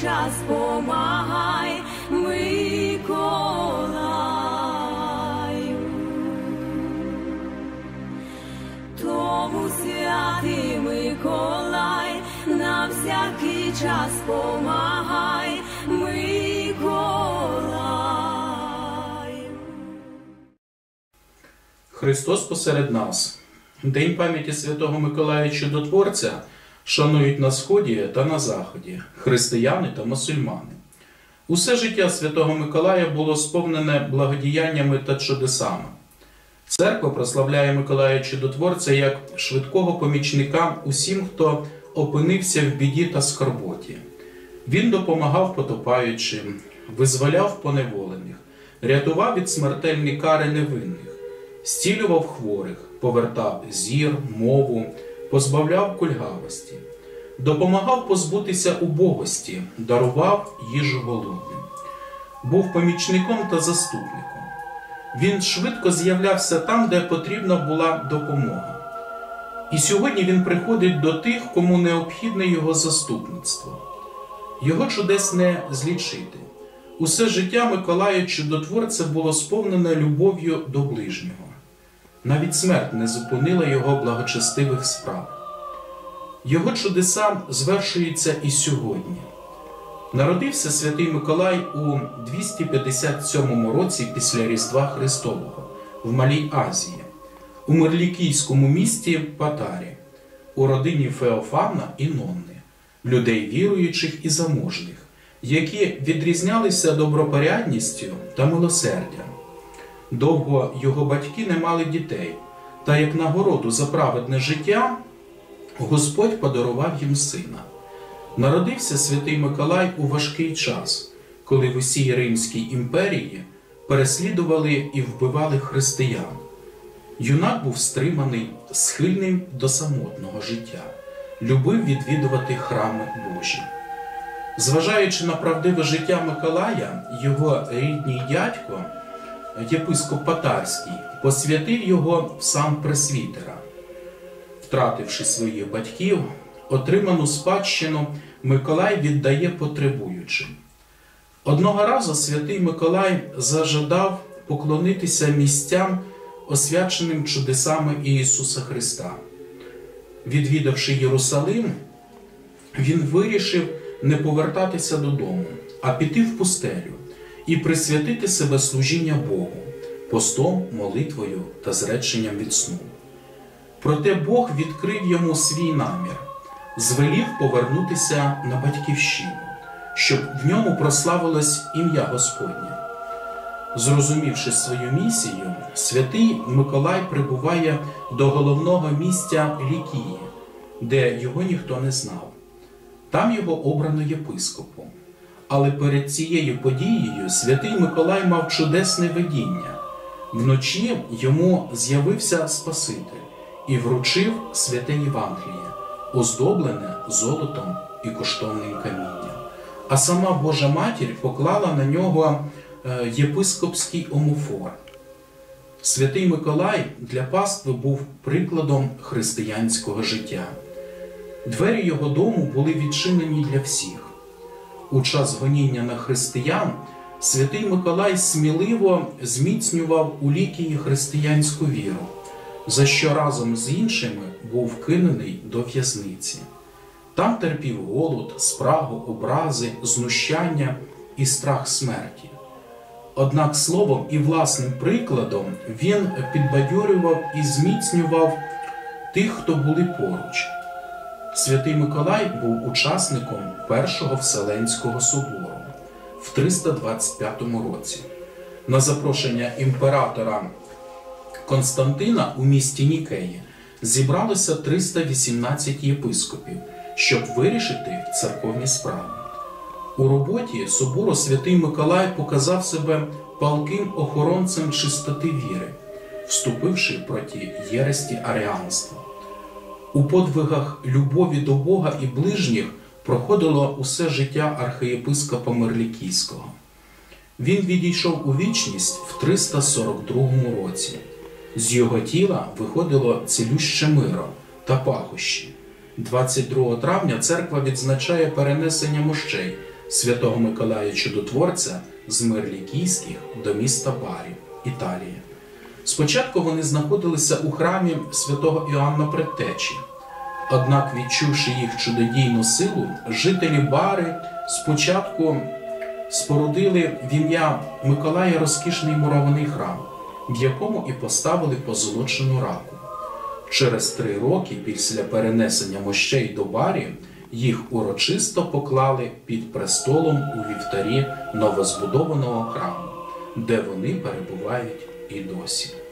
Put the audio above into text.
час помагай, Миколаю. Тому святий Миколай, на всякий час помагай, Миколаю. Христос посеред нас. День пам'яті Святого Миколая Чудотворця шанують на Сході та на Заході християни та мусульмани. Усе життя Святого Миколая було сповнене благодіяннями та чудесами. Церква прославляє Миколая Чудотворця як швидкого помічника усім, хто опинився в біді та скорботі. Він допомагав потопаючим, визволяв поневолених, рятував від смертельні кари невинних, зцілював хворих, повертав зір, мову, позбавляв кульгавості, допомагав позбутися убогості, дарував їжу голодним, був помічником та заступником. Він швидко з'являвся там, де потрібна була допомога. І сьогодні він приходить до тих, кому необхідне його заступництво. Його чудес не злічити. Усе життя Миколая Чудотворця було сповнене любов'ю до ближнього. Навіть смерть не зупинила його благочестивих справ. Його чудеса звершуються і сьогодні. Народився святий Миколай у 257 році після Різдва Христового в Малій Азії, у мирлікійському місті Патарі, у родині Феофана і Нонни, людей віруючих і заможних, які відрізнялися добропорядністю та милосердям. Довго його батьки не мали дітей, та як нагороду за праведне життя Господь подарував їм сина. Народився святий Миколай у важкий час, коли в усій Римській імперії переслідували і вбивали християн. Юнак був стриманий, схильним до самотного життя, любив відвідувати храми Божі. Зважаючи на правдиве життя Миколая, його рідний дядько, єпископ Патарський, посвятив його в сам пресвітера. Втративши своїх батьків, отриману спадщину Миколай віддає потребуючим. Одного разу святий Миколай зажадав поклонитися місцям, освяченим чудесами Ісуса Христа. Відвідавши Єрусалим, він вирішив не повертатися додому, а піти в пустелю і присвятити себе служіння Богу, постом, молитвою та зреченням від сну. Проте Бог відкрив йому свій намір, звелів повернутися на батьківщину, щоб в ньому прославилось ім'я Господнє. Зрозумівши свою місію, святий Миколай прибуває до головного місця Лікії, де його ніхто не знав. Там його обрано єпископом. Але перед цією подією святий Миколай мав чудесне видіння. Вночі йому з'явився Спаситель і вручив святе Євангеліє, оздоблене золотом і коштовним камінням. А сама Божа Матір поклала на нього е, єпископський омофор. Святий Миколай для пастви був прикладом християнського життя. Двері його дому були відчинені для всіх. У час гоніння на християн святий Миколай сміливо зміцнював у лікії християнську віру, за що разом з іншими був вкинений до в'язниці. Там терпів голод, спрагу, образи, знущання і страх смерті. Однак словом і власним прикладом він підбадьорював і зміцнював тих, хто були поруч. Святий Миколай був учасником Першого Вселенського собору в 325 році. На запрошення імператора Константина у місті Нікеї зібралося 318 єпископів, щоб вирішити церковні справи. У роботі собору святий Миколай показав себе палким охоронцем чистоти віри, вступивши проти єресті аріанства. У подвигах любові до Бога і ближніх проходило усе життя архієпископа Мерлікійського. Він відійшов у вічність в 342 році. З його тіла виходило цілюще миро та пахощі. 22 травня церква відзначає перенесення мощей святого Миколая Чудотворця з Мирлікійських до міста Барі, Італія. Спочатку вони знаходилися у храмі святого Іоанна Предтечі. Однак, відчувши їх чудодійну силу, жителі Бари спочатку спорудили в ім'я Миколая розкішний мурований храм, в якому і поставили позолочену раку. Через три роки після перенесення мощей до Барі їх урочисто поклали під престолом у вівтарі новозбудованого храму, де вони перебувають і досі.